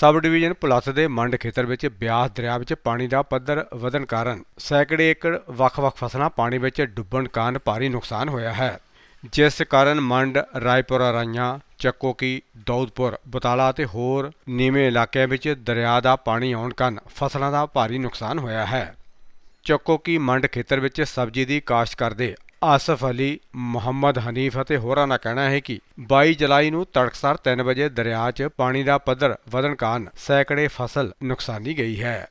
Sub division ਪੁਲਸ ਦੇ ਮੰਡ ਖੇਤਰ ਵਿੱਚ ਬਿਆਸ ਦਰਿਆ ਵਿੱਚ ਪਾਣੀ ਦਾ ਪੱਧਰ ਵਧਣ ਕਾਰਨ ਸੈਂਕੜੇ ਏਕੜ ਵੱਖ-ਵੱਖ ਫਸਲਾਂ ਪਾਣੀ ਵਿੱਚ ਡੁੱਬਣ ਕਾਰਨ ਭਾਰੀ ਨੁਕਸਾਨ ਹੋਇਆ ਹੈ। ਜਿਸ ਕਾਰਨ ਮੰਡ, ਰਾਏਪੁਰਾ ਰਾਈਆਂ, ਚੱਕੋਕੀ, ਦੌਦਪੁਰ, ਬਤਾਲਾ ਅਤੇ ਹੋਰ ਨੀਵੇਂ ਇਲਾਕਿਆਂ ਵਿੱਚ ਦਰਿਆ ਦਾ ਪਾਣੀ ਆਉਣ ਕਾਰਨ ਫਸਲਾਂ ਦਾ ਭਾਰੀ ਨੁਕਸਾਨ ਹੋਇਆ ਹੈ। ਚੱਕੋਕੀ ਮੰਡ ਖੇਤਰ ਵਿੱਚ ਸਬਜ਼ੀ ਦੀ ਕਾਸ਼ਤ ਕਰਦੇ ਆਸਫ ਅਲੀ ਮੁਹੰਮਦ ਹਨੀਫ ਅਤੇ ਹੋਰਾਂ ਦਾ ਕਹਿਣਾ ਹੈ ਕਿ 22 ਜੁਲਾਈ ਨੂੰ ਤੜਕਸਾਰ 3 ਵਜੇ ਦਰਿਆ 'ਚ ਪਾਣੀ ਦਾ ਪੱਧਰ ਵਧਣ ਕਾਰਨ ਸੈਂਕੜੇ ਫਸਲ ਨੁਕਸਾਨੀ ਗਈ ਹੈ।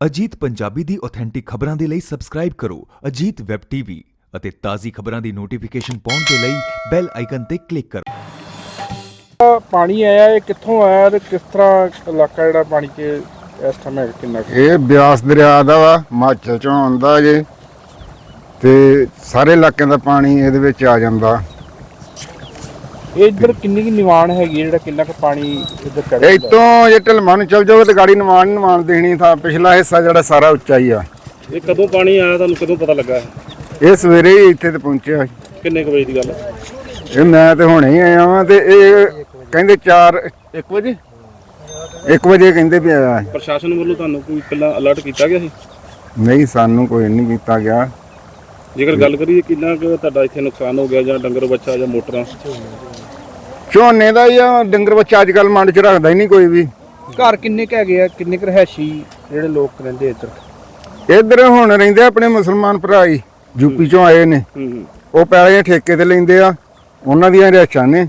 ਅਜੀਤ ਪੰਜਾਬੀ ਦੀ ਆਥੈਂਟਿਕ ਖਬਰਾਂ ਦੇ ਲਈ ਸਬਸਕ੍ਰਾਈਬ ਕਰੋ ਅਜੀਤ ਵੈਬ ਟੀਵੀ ਅਤੇ ਤਾਜ਼ੀ ਖਬਰਾਂ ਦੀ ਨੋਟੀਫਿਕੇਸ਼ਨ ਪਾਉਣ ਦੇ ਲਈ ਬੈਲ ਆਈਕਨ ਤੇ ਕਲਿੱਕ ਕਰੋ। ਪਾਣੀ ਆਇਆ ਇਹ ਕਿੱਥੋਂ ਆਇਆ ਤੇ ਕਿਸ ਤਰ੍ਹਾਂ ਇਲਾਕਾ ਜਿਹੜਾ ਪਾਣੀ 'ਚ ਇਸ ਹੈ ਕਿੰਨਾ? ਇਹ ਬਿਆਸ ਦਰਿਆ ਦਾ ਵਾ ਹਿਮਾਚਲ ਚੋਂ ਆਉਂਦਾ ਜੇ। ਤੇ ਸਾਰੇ ਇਲਾਕਿਆਂ ਦਾ ਪਾਣੀ ਇਹਦੇ ਵਿੱਚ ਆ ਜਾਂਦਾ। ਇਹ ਇੱਧਰ ਕਿੰਨੀ ਕੁ ਨਿਵਾਣ ਹੈਗੀ ਹੈ ਜਿਹੜਾ ਕਿੰਨਾ ਕੁ ਪਾਣੀ ਇੱਧਰ ਚੜ੍ਹਦਾ ਇਹ ਤੋਂ ਜੇ ਢਲਮਾਂ ਨੂੰ ਚਲ ਜਾਓਗੇ ਤੇ ਗਾੜੀ ਨਿਵਾਣ ਨਿਵਾਣ ਦੇਣੀ ਤਾਂ ਪਿਛਲਾ ਹਿੱਸਾ ਜਿਹੜਾ ਸਾਰਾ ਉੱਚਾ ਹੀ ਆ। ਇਹ ਕਦੋਂ ਪਾਣੀ ਆਇਆ ਤੁਹਾਨੂੰ ਕਦੋਂ ਪਤਾ ਲੱਗਾ ਇਹ? ਸਵੇਰੇ ਹੀ ਇੱਥੇ ਤੇ ਪਹੁੰਚਿਆ। ਕਿੰਨੇ ਕੁ ਵਜੇ ਦੀ ਗੱਲ ਹੈ? ਇਹ ਮੈਂ ਤੇ ਹੁਣੇ ਹੀ ਆਇਆ ਵਾਂ ਤੇ ਇਹ ਕਹਿੰਦੇ 4 1 ਵਜੇ? 1 ਵਜੇ ਕਹਿੰਦੇ ਵੀ ਆਇਆ। ਪ੍ਰਸ਼ਾਸਨ ਵੱਲੋਂ ਤੁਹਾਨੂੰ ਕੋਈ ਪਹਿਲਾਂ ਅਲਰਟ ਕੀਤਾ ਗਿਆ ਸੀ? ਨਹੀਂ ਸਾਨੂੰ ਕੋਈ ਨਹੀਂ ਕੀਤਾ ਗਿਆ। ਜੇਕਰ ਗੱਲ ਕਰੀਏ ਕਿੰਨਾ ਕੁ ਤੁਹਾਡਾ ਇੱਥੇ ਨੁਕਸਾਨ ਹੋ ਗਿਆ ਜਾਂ ਡੰਗਰ ਬੱਚਾ ਜਾਂ ਮੋਟਰਾਂ? ਝੋਨੇ ਦਾ ਆ ਡੰਗਰ ਬੱਚਾ ਅੱਜ ਕੱਲ ਮੰਡ ਚ ਰੱਖਦਾ ਹੀ ਨਹੀਂ ਕੋਈ ਵੀ। ਘਰ ਕਿੰਨੇ ਕੁ ਹੈਗੇ ਆ? ਕਿੰਨੇ ਕੁ ਰਹਿਸ਼ੀ ਜਿਹੜੇ ਲੋਕ ਰਹਿੰਦੇ ਇੱਧਰ? ਇੱਧਰ ਹੁਣ ਰਹਿੰਦੇ ਆਪਣੇ ਮੁਸਲਮਾਨ ਭਰਾ ਹੀ ਯੂਪੀ ਚੋਂ ਆਏ ਨੇ। ਹੂੰ ਹੂੰ। ਉਹ ਪੈਲੀਆਂ ਠੇਕੇ ਤੇ ਲੈਂਦੇ ਆ ਉਹਨਾਂ ਦੀਆਂ ਰਿਹਾਇਸ਼ਾਂ ਨੇ।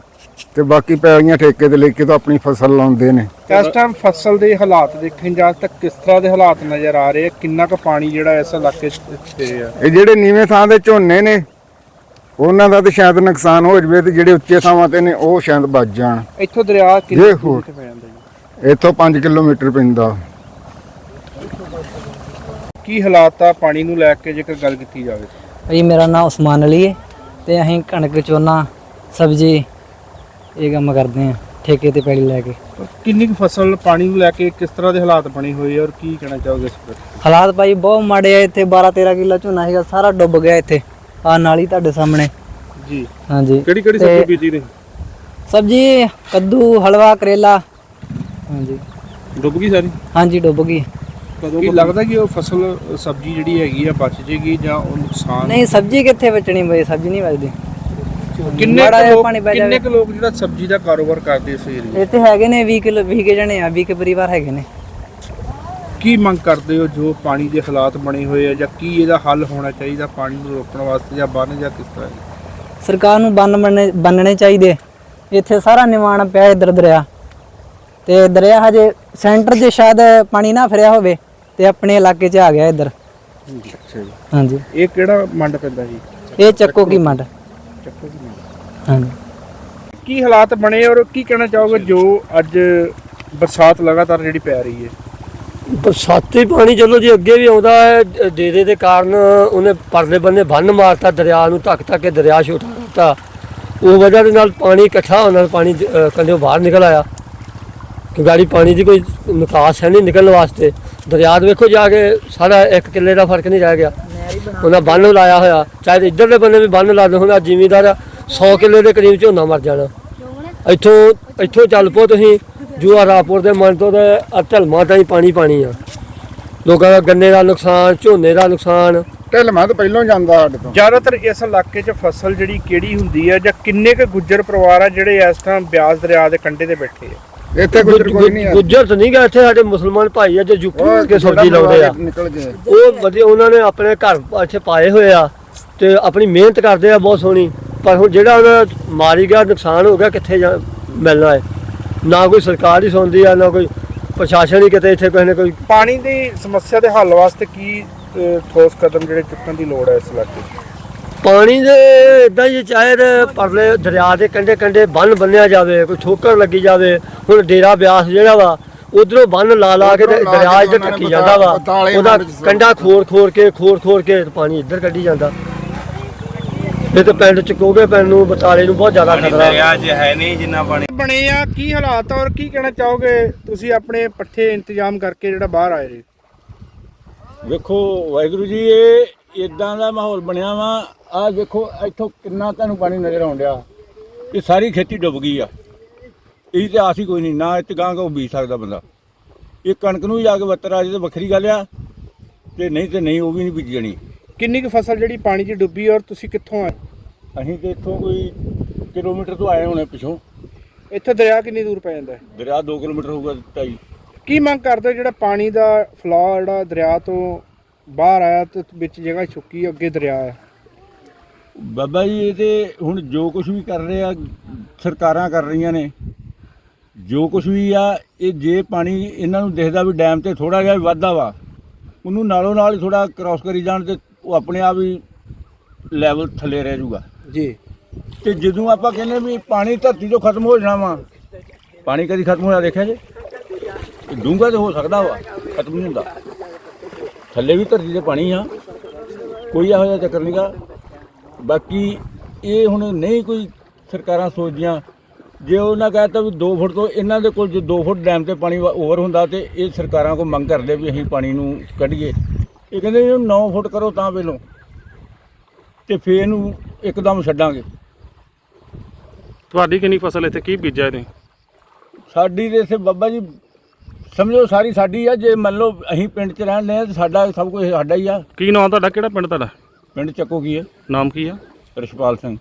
ਬਾਕੀ ਪੈਲੀਆਂ ਠੇਕੇ ਤੇ ਲੈ ਕੇ ਤਾਂ ਆਪਣੀ ਫਸਲ ਲਾਉਂਦੇ ਨੇ। ਇਸ ਟਾਈਮ ਫਸਲ ਦੇ ਹਾਲਾਤ ਦੇਖਣ ਜਾ ਤੱਕ ਕਿਸ ਤਰ੍ਹਾਂ ਦੇ ਹਾਲਾਤ ਨਜ਼ਰ ਆ ਰਹੇ ਆ? ਕਿੰਨਾ ਕੁ ਪਾਣੀ ਜਿਹੜਾ ਇਸ ਇਲਾਕੇ 'ਚ ਇੱਥੇ ਆ? ਇਹ ਜਿਹੜੇ ਨੀਵੇਂ ਥਾਂ ਦੇ ਝੋਨੇ ਨੇ ਉਹਨਾਂ ਦਾ ਤੇ ਸ਼ਾਇਦ ਨੁਕਸਾਨ ਹੋ ਜਵੇ ਤੇ ਜਿਹੜੇ ਉੱਚੇ ਥਾਵਾਂ ਤੇ ਨੇ ਉਹ ਸ਼ਾਇਦ ਬਚ ਜਾਣ। ਇੱਥੋਂ ਦਰਿਆ ਕਿੰਨੇ ਇਹ ਹੋਰ। ਪੈ ਜਾਂਦਾ ਜੀ? ਇੱਥੋਂ 5 ਕਿਲੋਮੀਟਰ ਪੈਂਦਾ ਕੀ ਹਾਲਾਤ ਆ ਪਾਣੀ ਨੂੰ ਲੈ ਕੇ ਜੇਕਰ ਗੱਲ ਕੀਤੀ ਜਾਵੇ? ਜੀ ਮੇਰਾ ਨਾਮ ਉਸਮਾਨ ਅਲੀ ਹੈ ਤੇ ਅਸੀਂ ਕਣਕ ਝੋਨਾ ਸਬਜ਼ੀ ਇਹ ਕੰਮ ਕਰਦੇ ਹਾਂ ਠੇਕੇ ਤੇ ਪੈਲੀ ਲੈ ਕੇ। ਕਿੰਨੀ ਕੁ ਫਸਲ ਪਾਣੀ ਨੂੰ ਲੈ ਕੇ ਕਿਸ ਤਰ੍ਹਾਂ ਦੇ ਹਾਲਾਤ ਬਣੇ ਹੋਏ ਆ ਔਰ ਕੀ ਕਹਿਣਾ ਚਾਹੋਗੇ ਇਸ ਬਾਰੇ? ਹਾਲਾਤ ਭਾਈ ਬਹੁਤ ਮਾੜੇ ਆ ਇੱਥੇ 12 13 ਕਿੱਲਾ ਝੋਨਾ ਸੀਗਾ ਸਾਰਾ ਡੁੱਬ ਗਿਆ ਇੱਥੇ। ਆ ਨਾਲੀ ਤੁਹਾਡੇ ਸਾਹਮਣੇ। ਜੀ। ਹਾਂਜੀ। ਕਿਹੜੀ ਕਿਹੜੀ ਸਬਜ਼ੀ ਬੀਜੀ ਨੇ ਸਬਜ਼ੀ ਕੱਦੂ ਹਲਵਾ ਕਰੇਲਾ। ਹਾਂਜੀ। ਡੁੱਬ ਗਈ ਸਾਰੀ? ਹਾਂਜੀ ਡੁੱਬ ਗਈ। ਕਦੋਂ ਕੀ ਲੱਗਦਾ ਕਿ ਉਹ ਫਸਲ ਸਬਜ਼ੀ ਜਿਹੜੀ ਹੈਗੀ ਆ ਬਚ ਜੇਗੀ ਜਾਂ ਉਹ ਨੁਕਸਾਨ ਨਹੀਂ ਸਬਜ਼ੀ ਕਿੱਥੇ ਬਚਣੀ ਬਈ? ਸਬਜ਼ੀ ਨਹੀਂ ਬਚਦੀ। ਕਿੰਨੇ ਕੁ ਲੋਕ ਕਿੰਨੇ। ਕੁ ਲੋਕ ਜਿਹੜਾ ਸਬਜ਼ੀ ਦਾ ਕਾਰੋਬਾਰ ਕਰਦੇ ਇਸ ਏਰੀਏ ਇੱਥੇ ਹੈਗੇ ਨੇ 20 ਕਿਲੋ 20 ਕੇ ਜਣੇ ਆ 20 ਕੇ ਪਰਿਵਾਰ ਹੈਗੇ ਨੇ। ਕੀ ਮੰਗ ਕਰਦੇ ਹੋ ਜੋ ਪਾਣੀ ਦੇ ਹਾਲਾਤ ਬਣੇ ਹੋਏ ਆ ਜਾਂ ਕੀ ਇਹਦਾ ਹੱਲ ਹੋਣਾ ਚਾਹੀਦਾ ਪਾਣੀ ਨੂੰ ਰੋਕਣ ਵਾਸਤੇ ਜਾਂ ਬੰਨ ਜਾਂ ਕਿਸ ਤਰ੍ਹਾਂ? ਸਰਕਾਰ ਨੂੰ ਬੰਨ ਬੰਨਣੇ ਬੰਨਣੇ ਚਾਹੀਦੇ। ਇੱਥੇ ਸਾਰਾ ਨਿਵਾਣ ਪਿਆ ਇਧਰ ਦਰਿਆ। ਤੇ ਦਰਿਆ ਹਜੇ ਸੈਂਟਰ 'ਚ ਸ਼ਾਇਦ ਪਾਣੀ ਨਾ ਫਿਰਿਆ ਹੋਵੇ ਤੇ ਆਪਣੇ ਇਲਾਕੇ 'ਚ ਆ ਗਿਆ ਇਧਰ। ਅੱਛਾ ਜੀ। ਹਾਂਜੀ। ਇਹ ਕਿਹੜਾ ਮੰਡ ਪੈਂਦਾ ਜੀ? ਇਹ ਚੱਕੋ ਕੀ ਮੰਡ? ਚੱਕੋ ਜੀ ਮੰਡ ਹਾਂਜੀ ਕੀ ਹਾਲਾਤ ਬਣੇ ਔਰ ਕੀ ਕਹਿਣਾ ਚਾਹੋਗੇ ਜੋ ਅੱਜ ਬਰਸਾਤ ਲਗਾਤਾਰ ਜਿਹੜੀ ਪੈ ਰਹੀ ਹੈ? ਬਰਸਾਤੀ ਪਾਣੀ ਚਲੋ ਜੀ ਅੱਗੇ ਵੀ ਆਉਂਦਾ ਹੈ ਡੇਰੇ ਦੇ ਕਾਰਨ ਉਹਨੇ ਪਰਲੇ ਬੰਨੇ ਬੰਨ ਮਾਰਤਾ ਦਰਿਆ ਨੂੰ ਧੱਕ ਧੱਕ ਕੇ ਦਰਿਆ ਛੋਟਾ ਕਰਤਾ ਉਹ ਵਜ੍ਹਾ ਦੇ ਨਾਲ ਪਾਣੀ ਇਕੱਠਾ ਹੋਣ ਨਾਲ ਪਾਣੀ ਕੰਢਿਓਂ ਬਾਹਰ ਨਿਕਲ ਆਇਆ। ਕਿ ਗਾੜੀ ਪਾਣੀ ਦੀ ਕੋਈ ਨਿਕਾਸ ਹੈ ਨਹੀਂ ਨਿਕਲਣ ਵਾਸਤੇ। ਦਰਿਆ ਦੇ ਵੇਖੋ ਜਾ ਕੇ ਸਾਡਾ ਇੱਕ ਕਿੱਲੇ ਦਾ ਫ਼ਰਕ ਨਹੀਂ ਰਹਿ ਗਿਆ। ਉਹਨਾਂ ਬੰਨ ਲਾਇਆ ਹੋਇਆ। ਚਾਹੇ ਇੱਧਰਲੇ ਬੰਨੇ ਵੀ ਬੰਨ ਲਾ ਦੋ ਹੁੰਦਾ ਜ਼ਿਮੀਦਾਰ 100 ਕਿੱਲੇ ਦੇ ਕਰੀਬ ਝੋਨਾ ਮਰ ਜਾਣਾ। ਇੱਥੋਂ ਇੱਥੋਂ ਚੱਲ ਪੋ ਤੁਸੀਂ ਜੂਆ ਰਾਪੁਰ ਦੇ ਮਨ ਤੋਂ ਤੇ ਢਲਮਾ ਤਾਈਂ ਪਾਣੀ ਪਾਣੀ ਆ। ਲੋਕਾਂ ਦਾ ਗੰਨੇ ਦਾ ਨੁਕਸਾਨ ਝੋਨੇ ਦਾ ਨੁਕਸਾਨ। ਢਲਮਾਂ ਤਾਂ ਪਹਿਲਾਂ ਜਾਂਦਾ ਸਾਡੇ ਤੋਂ। ਜ਼ਿਆਦਾਤਰ ਇਸ ਇਲਾਕੇ 'ਚ ਫਸਲ ਜਿਹੜੀ ਕਿਹੜੀ ਹੁੰਦੀ ਹੈ ਜਾਂ ਕਿੰਨੇ ਕੁ ਗੁੱਜਰ ਪਰਿਵਾਰ ਆ ਜਿਹੜੇ ਇਸ ਟਾਈਮ ਬਿਆਸ ਦਰਿਆ ਦੇ ਕੰਢੇ ਤੇ ਬੈਠੇ ਆ? ਇੱਥੇ ਗੁੱਜਰ ਕੋਈ ਨਹੀਂ ਆ। ਗੁੱਜਰ ਤਾਂ ਨਹੀਂ ਗਾ ਇੱਥੇ ਸਾਡੇ ਮੁਸਲਮਾਨ ਭਾਈ ਆ ਜੋ ਯੂਪੀ ਕੇ ਸਬਜ਼ੀ ਲਾਉਂਦੇ ਆ। ਨਿਕਲ ਗਏ। ਉਹ ਵਧੀਆ ਉਹਨਾਂ ਨੇ ਆਪਣੇ ਘਰ ਇੱਥੇ ਪਾਏ ਹੋਏ ਆ ਤੇ ਆਪਣੀ ਮਿਹਨਤ ਕਰਦੇ ਆ ਬਹੁਤ ਸੋਹਣੀ। ਪਰ ਹੁਣ ਜਿਹੜਾ ਉਹਨਾਂ ਮਾਰੀ ਗਿਆ ਨੁਕਸਾਨ ਹੋ ਗਿਆ ਕਿੱਥੇ ਜਾ- ਮਿਲਣਾ ਹੈ? ਨਾ ਕੋਈ ਸਰਕਾਰ ਹੀ ਸੁਣਦੀ ਆ ਨਾ ਕੋਈ ਪ੍ਰਸ਼ਾਸਨ ਹੀ ਕਿਤੇ ਇੱਥੇ ਕਿਸੇ ਨੇ ਕੋਈ ਪਾਣੀ ਦੀ ਸਮੱਸਿਆ ਦੇ ਹੱਲ ਵਾਸਤੇ ਕੀ ਠੋਸ ਕਦਮ ਜਿਹੜੇ ਚੁੱਕਣ ਦੀ ਲੋੜ ਹੈ ਇਸ ਇਲਾਕੇ 'ਚ? ਪਾਣੀ ਦੇ ਇਦਾਂ ਹੀ ਚਾਹੇ ਤੇ ਪਰਲੇ ਦਰਿਆ ਦੇ ਕੰਢੇ ਕੰਢੇ ਬੰਨ ਬੰਨਿਆ ਜਾਵੇ ਕੋਈ ਠੋਕਰ ਲੱਗੀ ਜਾਵੇ ਹੁਣ ਡੇਰਾ ਬਿਆਸ ਜਿਹੜਾ ਵਾ ਉਧਰੋਂ ਬੰਨ ਲਾ ਲਾ ਕੇ ਤੇ ਦਰਿਆ ਇੱਧਰ ਟੱਕੀ ਜਾਂਦਾ ਵਾ। ਉਹਦਾ 'ਚ ਕੰਢਾ ਖੋਰ ਖੋਰ ਕੇ ਖੋਰ ਖੋਰ ਕੇ ਪਾਣੀ ਇੱਧਰ ਕੱਢੀ ਜਾਂਦਾ। ਇਹ ਤਾਂ ਪਿੰਡ ਚ ਕੋਗੇ ਪਿੰਡ ਨੂੰ ਬਤਾਲੇ ਨੂੰ ਬਹੁਤ ਜ਼ਿਆਦਾ ਖਤਰਾ। ਬਣੇ ਆ ਕੀ ਹਾਲਾਤ ਔਰ ਕੀ ਕਹਿਣਾ ਚਾਹੋਗੇ ਤੁਸੀਂ ਆਪਣੇ ਪੱਠੇ ਇੰਤਜ਼ਾਮ ਕਰਕੇ ਜਿਹੜਾ ਬਾਹਰ ਆਏ ਜੀ? ਵੇਖੋ ਵਾਹਿਗੁਰੂ ਜੀ ਇਹ ਇਦਾਂ ਦਾ ਮਾਹੌਲ ਬਣਿਆ ਵਾ ਆਹ ਵੇਖੋ ਇੱਥੋਂ ਕਿੰਨਾ ਤੁਹਾਨੂੰ ਪਾਣੀ ਨਜ਼ਰ ਆਉਣ ਡਿਆ। ਇਹ ਸਾਰੀ ਖੇਤੀ ਡੁੱਬ ਗਈ ਆ। ਇਹ ਤੇ ਆਸ ਹੀ ਕੋਈ ਨਹੀਂ ਨਾ ਇੱਥੇ ਗਾਂ ਕੋ ਬੀਜ ਸਕਦਾ ਬੰਦਾ। ਇਹ ਕਣਕ ਨੂੰ ਹੀ ਜਾ ਕੇ ਵੱਤਰ ਆ ਜੇ ਤੇ ਵੱਖਰੀ ਗੱਲ ਆ। ਤੇ ਨਹੀਂ ਤੇ ਨਹੀਂ ਉਹ ਵੀ ਨਹੀਂ ਬੀਜੀ ਜਾਣੀ ਕਿੰਨੀ ਕੁ ਫਸਲ ਜਿਹੜੀ ਪਾਣੀ 'ਚ ਡੁੱਬੀ ਔਰ ਤੁਸੀਂ ਕਿੱਥੋਂ ਆਏ? ਅਸੀਂ ਤੇ ਇੱਥੋਂ ਕੋਈ ਕਿਲੋਮੀਟਰ ਤੋਂ ਆਏ ਹੋਣੇ ਪਿਛੋਂ। ਇੱਥੇ ਦਰਿਆ ਕਿੰਨੀ ਦੂਰ ਪੈ ਜਾਂਦਾ ਹੈ? ਦਰਿਆ 2 ਕਿਲੋਮੀਟਰ ਹੋਊਗਾ ਢਾਈ। ਕੀ ਮੰਗ ਕਰਦੇ ਹੋ ਜਿਹੜਾ ਪਾਣੀ ਦਾ ਫਲੋ ਜਿਹੜਾ ਦਰਿਆ ਤੋਂ ਬਾਹਰ ਆਇਆ ਤੇ ਵਿੱਚ ਜਗ੍ਹਾ ਛੁੱਕੀ ਅੱਗੇ ਦਰਿਆ ਹੈ? ਬਾਬਾ ਜੀ ਇਹ ਤੇ ਹੁਣ ਜੋ ਕੁਝ ਵੀ ਕਰ ਰਹੇ ਆ ਸਰਕਾਰਾਂ ਕਰ ਰਹੀਆਂ ਨੇ। ਜੋ ਕੁਝ ਵੀ ਆ ਇਹ ਜੇ ਪਾਣੀ ਇਹਨਾਂ ਨੂੰ ਦਿਖਦਾ ਵੀ ਡੈਮ ਤੇ ਥੋੜਾ ਜਿਹਾ ਵੀ ਵਾਧਾ ਵਾ ਉਹਨੂੰ ਨਾਲੋਂ ਨਾਲ ਹੀ ਥੋੜਾ ਕ੍ਰਾਸ ਕਰੀ ਜਾਣ ਤੇ ਉਹ ਆਪਣੇ ਆਪ ਹੀ ਲੈਵਲ ਥੱਲੇ ਰਹਿ ਜਾਊਗਾ। ਜੀ। ਤੇ ਜਦੋਂ ਆਪਾਂ ਕਹਿੰਦੇ ਵੀ ਪਾਣੀ ਧਰਤੀ ਤੋਂ ਖਤਮ ਹੋ ਜਾਣਾ ਵਾ ਪਾਣੀ ਕਦੀ ਖਤਮ ਹੋਇਆ ਦੇਖਿਆ ਜੇ? ਡੂੰਘਾ ਤੇ ਹੋ ਸਕਦਾ ਵਾ ਖਤਮ ਨਹੀਂ ਹੁੰਦਾ। ਥੱਲੇ ਵੀ ਧਰਤੀ ਤੇ ਪਾਣੀ ਆ ਕੋਈ ਇਹੋ ਜਿਹਾ ਚੱਕਰ ਨਹੀਂਗਾ ਬਾਕੀ ਇਹ ਹੁਣ ਨਹੀਂ ਕੋਈ ਸਰਕਾਰਾਂ ਸੋਚਦੀਆਂ। ਜੇ ਉਹਨਾਂ ਕਹਤਾ ਵੀ 2 ਫੁੱਟ ਤੋਂ ਇਹਨਾਂ ਦੇ ਕੋਲ ਜੇ 2 ਫੁੱਟ ਡੈਮ ਤੇ ਪਾਣੀ ਓਵਰ ਹੁੰਦਾ ਤੇ ਇਹ ਸਰਕਾਰਾਂ ਕੋ ਮੰਗ ਕਰਦੇ ਵੀ ਅਸੀਂ ਪਾਣੀ ਨੂੰ ਕੱਢੀਏ। ਇਹ ਕਹਿੰਦੇ ਵੀ ਇਹਨੂੰ 9 ਫੁੱਟ ਕਰੋ ਤਾਂ ਪਹਿਲੋਂ ਤੇ ਫੇਰ ਇਹਨੂੰ ਇੱਕਦਮ ਛੱਡਾਂਗੇ। ਤੁਹਾਡੀ ਕਿੰਨੀ ਫਸਲ ਇੱਥੇ? ਕੀ ਬੀਜਿਆ ਇਹਨੇ? ਸਾਡੀ ਦੇ ਸੇ ਬੱਬਾ ਜੀ ਸਮਝੋ ਸਾਰੀ ਸਾਡੀ ਆ ਜੇ ਮੰਨ ਲਓ ਅਸੀਂ ਪਿੰਡ 'ਚ ਆ ਤੇ ਸਾਡਾ ਸਭ ਕੁਝ ਸਾਡਾ ਹੀ ਆ। ਕੀ ਨਾਮ ਤੁਹਾਡਾ? ਕਿਹੜਾ ਪਿੰਡ ਤੁਹਾਡਾ? ਪਿੰਡ ਚੱਕੋ ਕੀ ਹੈ? ਨਾਮ ਕੀ ਆ ਰਿਸ਼ਪਾਲ ਸਿੰਘ।